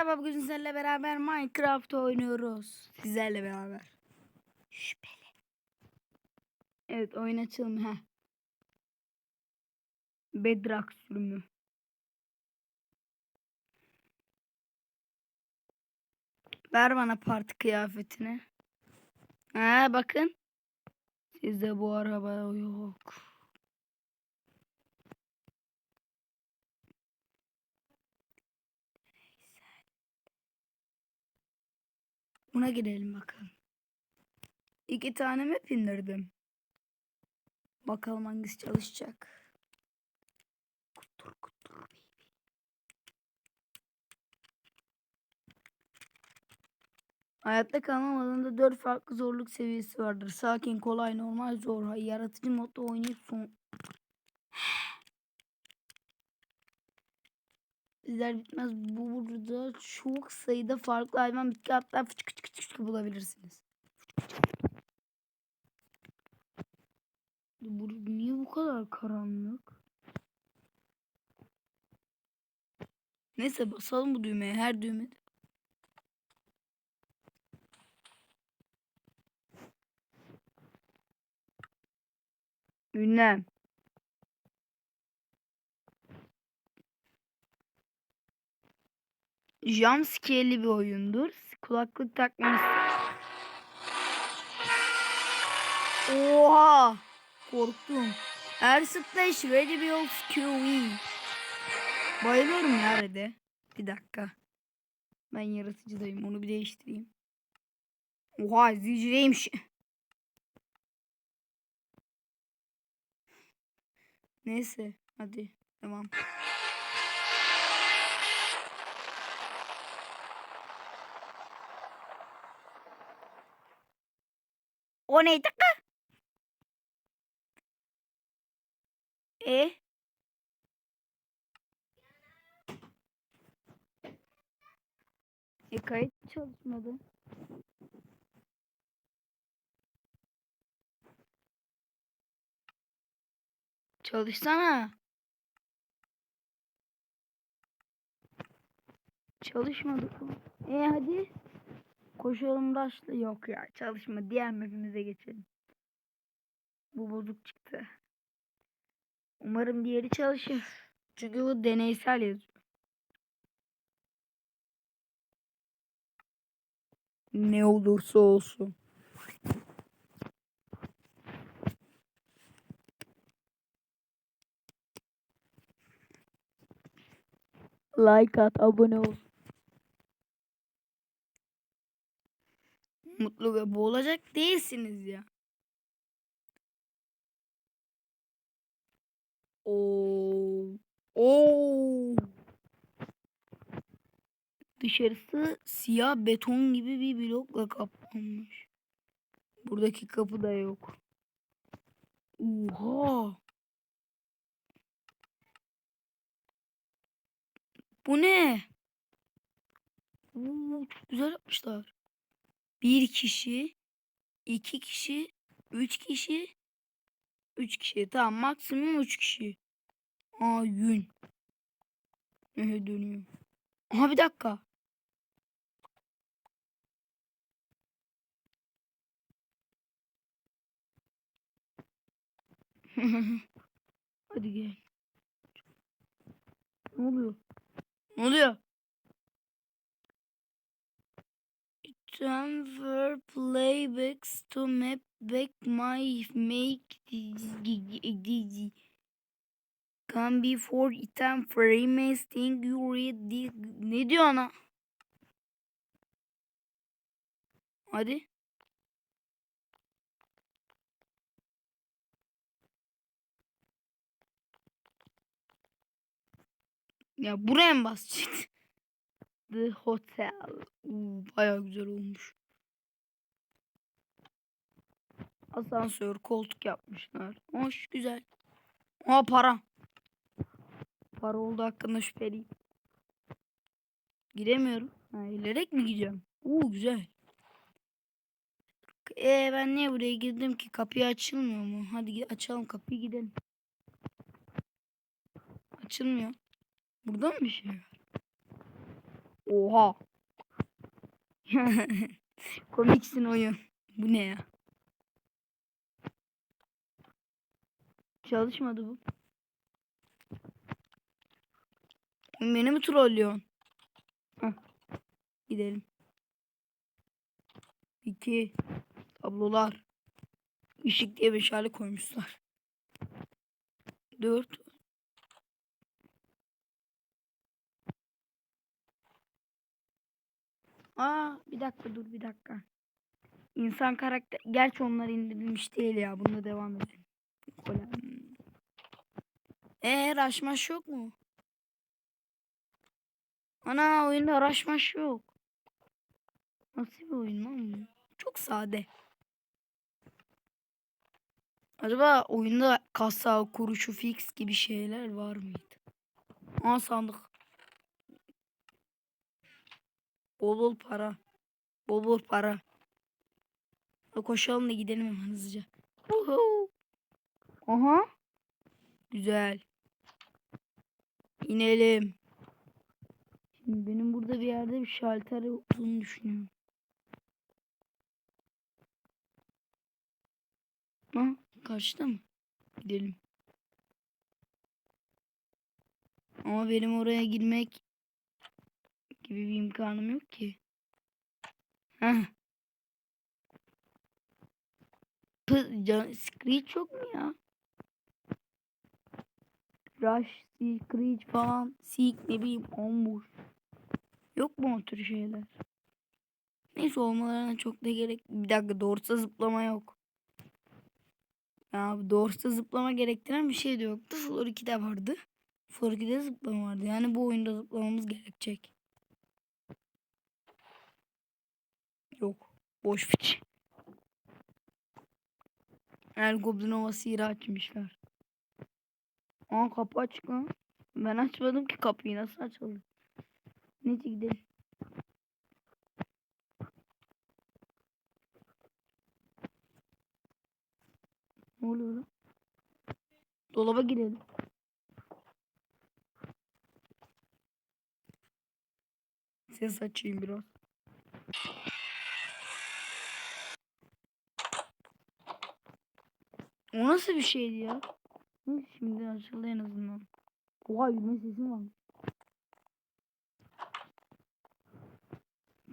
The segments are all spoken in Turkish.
Merhaba bugün sizlerle beraber Minecraft oynuyoruz. Sizlerle beraber. Şüpheli. Evet oyun açalım ha. Bedrock sürümü. Ver bana parti kıyafetini. Ha bakın. Sizde bu araba yok. Buna girelim bakalım. İki tane map indirdim. Bakalım hangisi çalışacak. Kutur kutur baby. Hayatta kalma modunda 4 farklı zorluk seviyesi vardır. Sakin, kolay, normal, zor. Yaratıcı modda oynayıp son... Bizler bitmez. Bu burada çok sayıda farklı hayvan, bitki hatta fıçı fıçı fıçı bulabilirsiniz. Bu niye bu kadar karanlık? Neyse basalım bu düğmeye. Her düğmede. Ünlem. Jumpscare'li bir oyundur. Kulaklık takmanız. Oha! Korktum. Air Splash Ready QE. Bayılıyorum ya Red'e. Bir dakika. Ben yaratıcıdayım. Onu bir değiştireyim. Oha izleyiciymiş. Neyse hadi devam. O neydi kız? E? E kayıt çalışmadı. Çalışsana. Çalışmadı. E hadi. Koşalım başla. Yok ya çalışma. Diğer mapimize geçelim. Bu bozuk çıktı. Umarım diğeri çalışır. Çünkü bu deneysel yazıyor. Ne olursa olsun. Like at, abone ol. Ve boğulacak değilsiniz ya. Oo. Oo. Dışarısı siyah beton gibi bir blokla kaplanmış. Buradaki kapı da yok. Oha. Bu ne? Oo, çok güzel yapmışlar. Bir kişi, iki kişi, üç kişi, üç kişi. Tamam maksimum üç kişi. Aa yün. Ehe dönüyor. Aha bir dakika. Hadi gel. Ne oluyor? Ne oluyor? Transfer playbacks to map back my make can be for item frames thing you read this. Ne diyor ana? Hadi. Ya buraya mı basacaksın? The Hotel. Uu, bayağı güzel olmuş. Asansör, koltuk yapmışlar. Hoş, güzel. Aa para. Para oldu hakkında şüpheliyim. Giremiyorum. Ha, ilerek mi gideceğim? Uuu güzel. Ee ben niye buraya girdim ki? Kapıyı açılmıyor mu? Hadi açalım kapıyı gidelim. Açılmıyor. Burada mı bir şey var? Oha. Komiksin oyun. Bu ne ya? Çalışmadı bu. Beni mi trollüyorsun? Hah. Gidelim. İki. Tablolar. Işık diye meşale koymuşlar. Dört. Aa bir dakika dur bir dakika. İnsan karakter. Gerçi onlar indirilmiş değil ya. Bunda devam edelim. Eee raşmaş yok mu? Ana oyunda raşmaş yok. Nasıl bir oyun lan bu? Çok sade. Acaba oyunda kasa, kuruşu fix gibi şeyler var mıydı? Aa sandık. Bol bol para. Bol bol para. Koşalım da gidelim hemen hızlıca. Uhu. Aha. Güzel. İnelim. Şimdi benim burada bir yerde bir şalter olduğunu düşünüyorum. Ha, karşıda mı? Gidelim. Ama benim oraya girmek gibi bir imkanım yok ki. Heh. Screech yok mu ya? Rush, Screech falan. Seek ne bileyim Ambush. Yok mu o tür şeyler? Neyse olmalarına çok da gerek. Bir dakika doğrusu zıplama yok. Ya doğrusu zıplama gerektiren bir şey de yoktu. Floor 2'de vardı. Floor 2'de zıplama vardı. Yani bu oyunda zıplamamız gerekecek. Yok. Boş fiç. El Goblin Ovası yeri açmışlar. Aa kapı açık lan. Ben açmadım ki kapıyı. Nasıl açıldı? Neyse gidelim. Ne oluyor lan? Dolaba girelim. Ses açayım biraz. O nasıl bir şeydi ya? Şimdi açıldı en azından. Oha yürüme sesim var.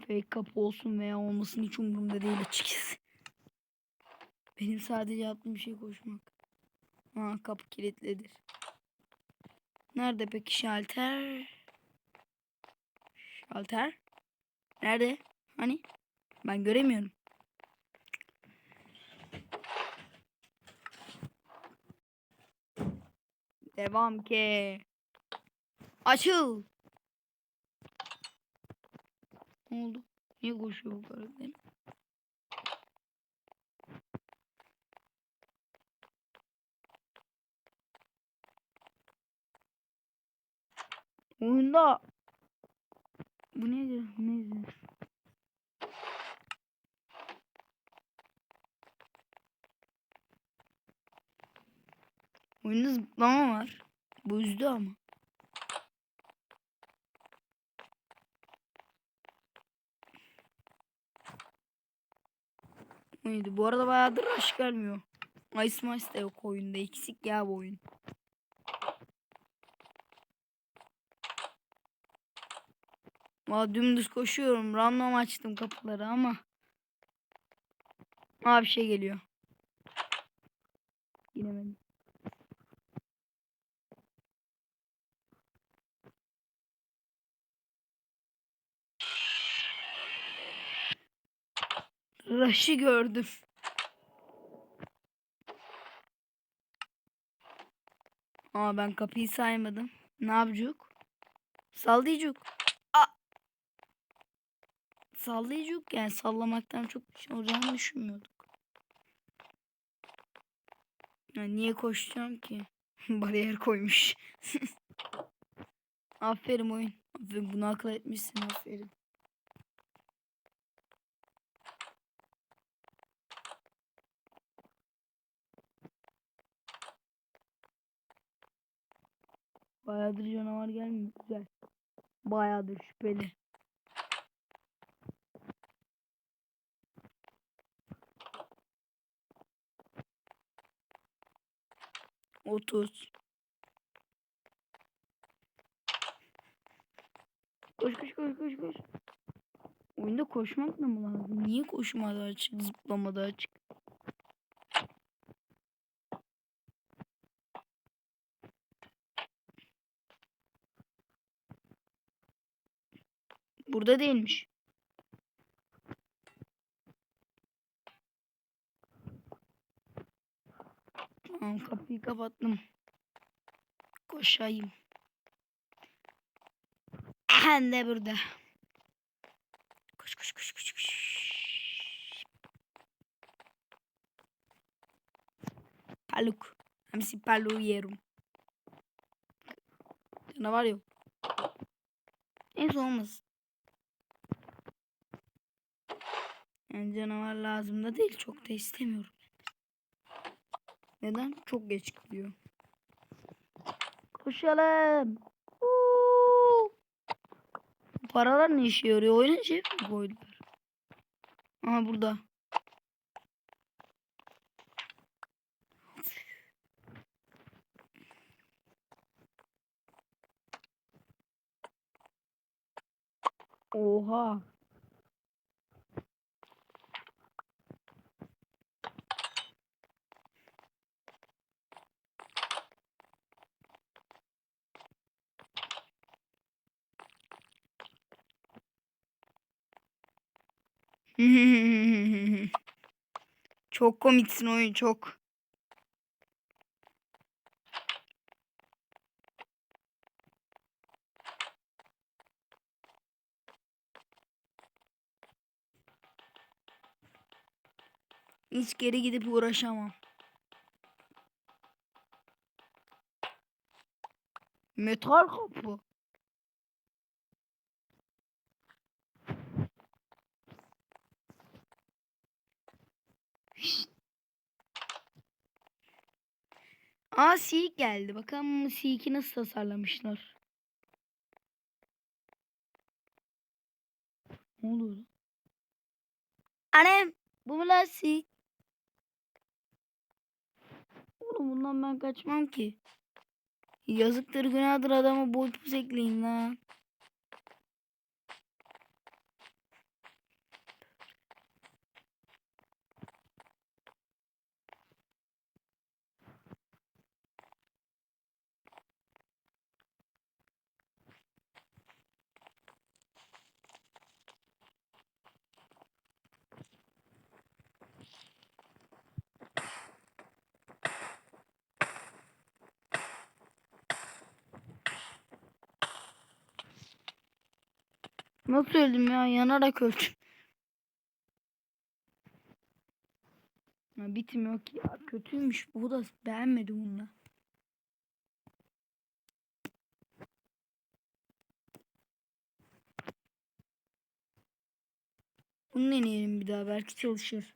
Fake kapı olsun veya olmasın hiç umurumda değil açıkçası. Benim sadece yaptığım şey koşmak. Ha kapı kilitlidir. Nerede peki şalter? Şalter? Nerede? Hani? Ben göremiyorum. Devam ki. Açıl. Ne oldu? Niye koşuyor bu karakter? Oyunda bu nedir? Nedir? Oyunda zıplama var. Bu üzdü ama. Neydi? Bu arada bayağıdır rush gelmiyor. Ice Mice de yok oyunda. Eksik ya bu oyun. Valla dümdüz koşuyorum. Random açtım kapıları ama. Aa şey geliyor. Giremedim. Rush'ı gördüm. Aa ben kapıyı saymadım. Ne yapacak? Sallayacak. Sallayacak yani sallamaktan çok bir şey olacağını düşünmüyorduk. Ya niye koşacağım ki? Bariyer koymuş. aferin oyun. Aferin bunu akıl etmişsin aferin. Bayağıdır canavar gelmiyor. Güzel. Bayağıdır şüpheli. Otuz. Koş koş koş koş koş. Oyunda koşmak da mı lazım? Niye koşmada açık, zıplamada açık? Burada değilmiş. Tamam kapıyı kapattım. Koşayım. Hem de burada. Koş koş koş koş koş. Paluk. Hamsi paluğu yerim. Canavar yok. Neyse olmaz. Yani canavar lazım da değil. Çok da istemiyorum. Neden? Çok geç gidiyor. Koşalım. Uuu. Paralar ne işe yarıyor? Oyuna şey mi koydular? Aha burada. Oha. çok komiksin oyun çok. Hiç geri gidip uğraşamam. Metal kapı. Aa Seek geldi. Bakalım Seek'i nasıl tasarlamışlar. Ne oluyor? Annem bu mu lan Seek? Oğlum bundan ben kaçmam ki. Yazıktır günahdır adama boy pus ekleyin lan. Nasıl öldüm ya? Yanarak öldüm. Ya bitmiyor ki ya. Kötüymüş. Bu da beğenmedim bunu. Bunu deneyelim bir daha. Belki çalışır.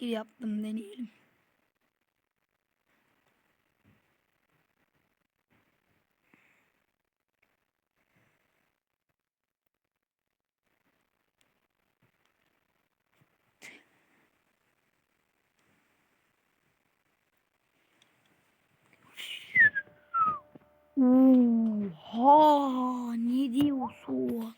Tikir yaptım deneyelim. Oha ne diyorsun?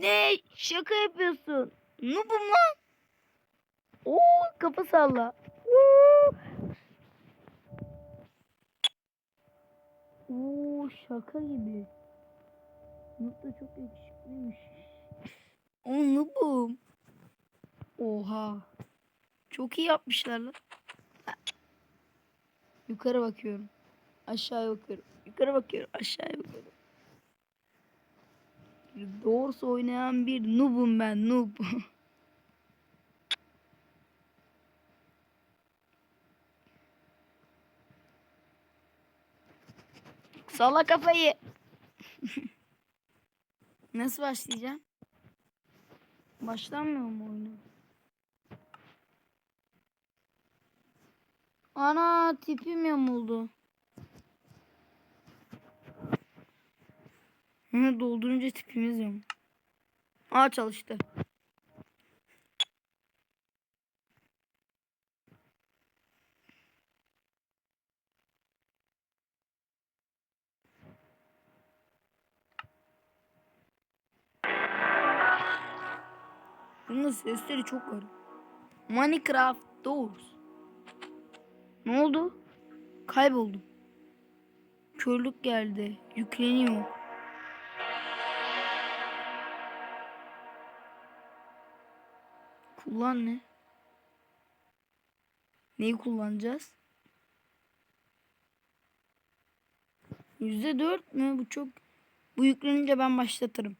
Ne? Şaka yapıyorsun. Noob'um lan. Oo kafa salla. Oo. Oo şaka gibi. Noob da çok yakışıklıymış. O noob'um. Oha. Çok iyi yapmışlar lan. Yukarı bakıyorum. Aşağıya bakıyorum. Yukarı bakıyorum. Aşağıya bakıyorum. Doğrusu oynayan bir noob'um ben noob. Salla kafayı. Nasıl başlayacağım? Başlanmıyor mu oyunu? Ana tipim yamuldu. Doldurunca tipimiz yamuldu. Aa çalıştı. Bunun sesleri çok var. Minecraft Doors. Ne oldu? Kayboldum. Körlük geldi. Yükleniyor. Kullan ne? Neyi kullanacağız? Yüzde dört mü? Bu çok... Bu yüklenince ben başlatırım.